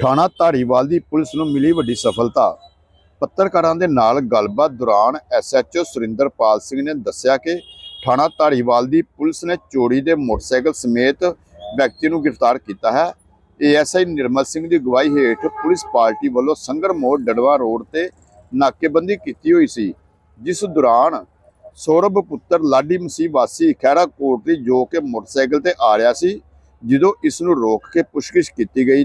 ਥਾਣਾ ਧਾਰੀਵਾਲ ਦੀ ਪੁਲਿਸ ਨੂੰ ਮਿਲੀ ਵੱਡੀ ਸਫਲਤਾ। ਪੱਤਰਕਾਰਾਂ ਦੇ ਨਾਲ ਗੱਲਬਾਤ ਦੌਰਾਨ ਐਸਐਚਓ ਸੁਰਿੰਦਰਪਾਲ ਸਿੰਘ ਨੇ ਦੱਸਿਆ ਕਿ ਥਾਣਾ ਧਾਰੀਵਾਲ ਦੀ ਪੁਲਿਸ ਨੇ ਚੋਰੀ ਦੇ ਮੋਟਰਸਾਈਕਲ ਸਮੇਤ ਵਿਅਕਤੀ ਨੂੰ ਗ੍ਰਿਫਤਾਰ ਕੀਤਾ ਹੈ। ਏਐਸਆਈ ਨਿਰਮਲ ਸਿੰਘ ਦੀ ਗਵਾਹੀ ਹੇਠ ਪੁਲਿਸ ਪਾਰਟੀ ਵੱਲੋਂ ਸੰਗਰ ਮੋੜ ਡੜਵਾ ਰੋਡ ਤੇ ਨਾਕੇਬੰਦੀ ਕੀਤੀ ਹੋਈ ਸੀ, ਜਿਸ ਦੌਰਾਨ ਸੌਰਭ ਪੁੱਤਰ ਲਾਡੀ ਮਸੀਹ ਵਾਸੀ ਖਹਿਰਾ ਕੋਟਲੀ ਜੋ ਕਿ ਮੋਟਰਸਾਈਕਲ ਤੇ ਆ ਰਿਹਾ ਸੀ, ਜਦੋਂ ਇਸ ਨੂੰ ਰੋਕ ਕੇ ਪੁੱਛਗਿੱਛ ਕੀਤੀ ਗਈ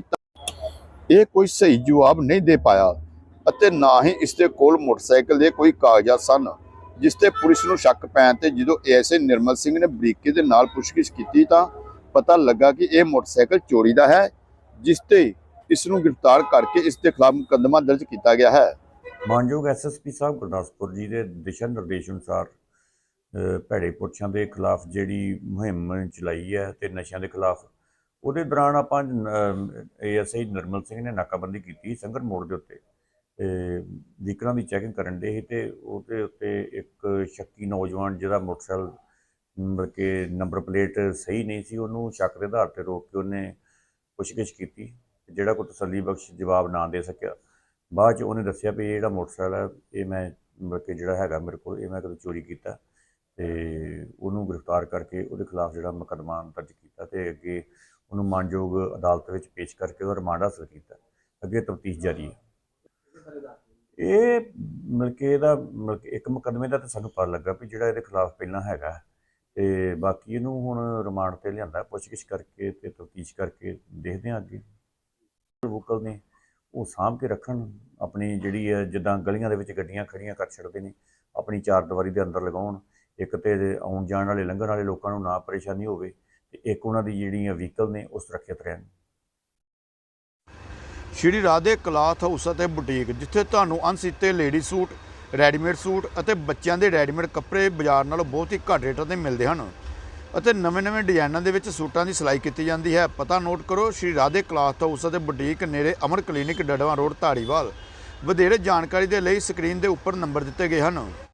ਇਹ ਕੋਈ ਸਹੀ ਜਵਾਬ ਨਹੀਂ ਦੇ ਪਾਇਆ ਅਤੇ ਨਾ ਹੀ ਇਸ ਦੇ ਕੋਲ ਮੋਟਰਸਾਈਕਲ ਦੇ ਕੋਈ ਕਾਗਜ਼ਾਤ ਸਨ, ਜਿਸ ਤੇ ਪੁਲਿਸ ਨੂੰ ਸ਼ੱਕ ਪੈਣ ਤੇ ਜਦੋਂ ਐਸਏ ਨਿਰਮਲ ਸਿੰਘ ਨੇ ਬਰੀਕੀ ਦੇ ਨਾਲ ਪੁੱਛਗਿੱਛ ਕੀਤੀ ਤਾਂ ਪਤਾ ਲੱਗਾ ਕਿ ਇਹ ਮੋਟਰਸਾਈਕਲ ਚੋਰੀ ਦਾ ਹੈ, ਜਿਸ ਤੇ ਇਸ ਨੂੰ ਗ੍ਰਿਫਤਾਰ ਕਰਕੇ ਇਸ ਦੇ ਖਿਲਾਫ ਮੁਕੱਦਮਾ ਦਰਜ ਕੀਤਾ ਗਿਆ ਹੈ। ਮਾਨਯੋਗ ਐਸਐਸਪੀ ਸਾਹਿਬ ਗੁਰਦਾਸਪੁਰ ਜੀ ਦੇ ਦਿਸ਼ਾ ਨਿਰਦੇਸ਼ ਅਨੁਸਾਰ ਭੈੜੇ ਪੁਰਸ਼ਾਂ ਦੇ ਖਿਲਾਫ ਜਿਹੜੀ ਮੁਹਿੰਮ ਚਲਾਈ ਹੈ ਤੇ ਨਸ਼ਿਆਂ ਦੇ ਖਿਲਾਫ ਉਹਦੇ ਦੌਰਾਨ ਆਪਾਂ ਏਐਸਆਈ ਨਿਰਮਲ ਸਿੰਘ ਨੇ ਨਾਕਾਬੰਦੀ ਕੀਤੀ ਸੰਗਰ ਮੋੜ ਦੇ ਉੱਤੇ। ਤੇ ਵਹੀਕਲਾਂ ਦੀ ਚੈਕਿੰਗ ਕਰਨ ਦੇ ਸੀ ਤੇ ਉਹਦੇ ਉੱਤੇ ਇੱਕ ਸ਼ੱਕੀ ਨੌਜਵਾਨ ਜਿਹਦਾ ਮੋਟਰਸਾਈਕਲ, ਮਤਲਬ ਕਿ ਨੰਬਰ ਪਲੇਟ ਸਹੀ ਨਹੀਂ ਸੀ, ਉਹਨੂੰ ਸ਼ੱਕ ਦੇ ਆਧਾਰ ਤੇ ਰੋਕ ਕੇ ਉਹਨੇ ਪੁੱਛਗਿੱਛ ਕੀਤੀ, ਜਿਹੜਾ ਕੋਈ ਤਸੱਲੀ ਬਖਸ਼ ਜਵਾਬ ਨਾ ਦੇ ਸਕਿਆ। ਬਾਅਦ ਚ ਉਹਨੇ ਦੱਸਿਆ ਵੀ ਇਹ ਜਿਹੜਾ ਮੋਟਰਸਾਈਕਲ ਹੈ ਇਹ ਮੈਂ, ਮਤਲਬ ਕਿ ਜਿਹੜਾ ਹੈਗਾ ਮੇਰੇ ਕੋਲ, ਇਹ ਮੈਂ ਕਦੇ ਚੋਰੀ ਕੀਤਾ। ਤੇ ਉਹਨੂੰ ਗ੍ਰਿਫਤਾਰ ਕਰਕੇ ਉਹਦੇ ਖਿਲਾਫ ਜਿਹੜਾ ਮੁਕੱਦਮਾ ਦਰਜ ਕੀਤਾ ਤੇ ਅੱਗੇ ਉਹਨੂੰ ਮਾਨਯੋਗ ਅਦਾਲਤ ਵਿੱਚ ਪੇਸ਼ ਕਰਕੇ ਉਹਦਾ ਰਿਮਾਂਡ ਹਾਸਲ ਕੀਤਾ। ਅੱਗੇ ਤਫਤੀਸ਼ ਜਾਰੀ ਹੈ। ਇਹ ਮਤਲਬ ਕਿ ਇਹਦਾ ਮਤਲਬ ਇੱਕ ਮੁਕੱਦਮੇ ਦਾ ਤਾਂ ਸਾਨੂੰ ਪਤਾ ਲੱਗਾ ਵੀ ਜਿਹੜਾ ਇਹਦੇ ਖਿਲਾਫ ਪਹਿਲਾਂ ਹੈਗਾ ਤੇ ਬਾਕੀ ਇਹਨੂੰ ਹੁਣ ਰਿਮਾਂਡ ਤੇ ਲਿਆਂਦਾ ਪੁੱਛਗਿੱਛ ਕਰਕੇ ਤੇ ਤਫਤੀਸ਼ ਕਰਕੇ ਦੇਖਦੇ ਹਾਂ ਅੱਗੇ। ਵੋਕਲ ਨੇ ਉਹ ਸਾਂਭ ਕੇ ਰੱਖਣ, ਆਪਣੀ ਜਿਹੜੀ ਹੈ ਜਿੱਦਾਂ ਗਲੀਆਂ ਦੇ ਵਿੱਚ ਗੱਡੀਆਂ ਖੜੀਆਂ ਕਰ ਛੱਡਦੇ ਨੇ, ਆਪਣੀ ਚਾਰ ਦੀਵਾਰੀ ਦੇ ਅੰਦਰ ਲਗਾਉਣ, ਇੱਕ ਤੇ ਆਉਣ ਜਾਣ ਵਾਲੇ, ਲੰਘਣ ਵਾਲੇ ਲੋਕਾਂ ਨੂੰ ਨਾ ਪਰੇਸ਼ਾਨੀ ਹੋਵੇ ਇੱਕ ਉਹਨਾਂ ਦੀ ਜਿਹੜੀਆਂ ਵਹੀਕਲ ਨੇ ਉਹ ਸੁਰੱਖਿਅਤ ਰਹਿਣ। ਸ਼੍ਰੀ ਰਾਧੇ ਕਲਾਥ ਹਾਊਸ ਅਤੇ ਬੁਟੀਕ, ਜਿੱਥੇ ਤੁਹਾਨੂੰ ਅਣਸੀਤੇ ਲੇਡੀ ਸੂਟ, ਰੈਡੀਮੇਡ ਸੂਟ ਅਤੇ ਬੱਚਿਆਂ ਦੇ ਰੈਡੀਮੇਡ ਕੱਪੜੇ ਬਾਜ਼ਾਰ ਨਾਲੋਂ ਬਹੁਤ ਹੀ ਘੱਟ ਰੇਟਾਂ ਤੇ ਮਿਲਦੇ ਹਨ ਅਤੇ ਨਵੇਂ-ਨਵੇਂ ਡਿਜ਼ਾਈਨਾਂ ਦੇ ਵਿੱਚ ਸੂਟਾਂ ਦੀ ਸਿਲਾਈ ਕੀਤੀ ਜਾਂਦੀ ਹੈ। ਪਤਾ ਨੋਟ ਕਰੋ, ਸ਼੍ਰੀ ਰਾਧੇ ਕਲਾਥ ਹਾਊਸ ਅਤੇ ਬੁਟੀਕ ਨੇੜੇ ਅਮਰ ਕਲੀਨਿਕ ਡੜਵਾ ਰੋਡ ਧਾਰੀਵਾਲ। ਵਧੇਰੇ ਜਾਣਕਾਰੀ ਦੇ ਲਈ ਸਕਰੀਨ ਦੇ ਉੱਪਰ ਨੰਬਰ ਦਿੱਤੇ ਗਏ ਹਨ।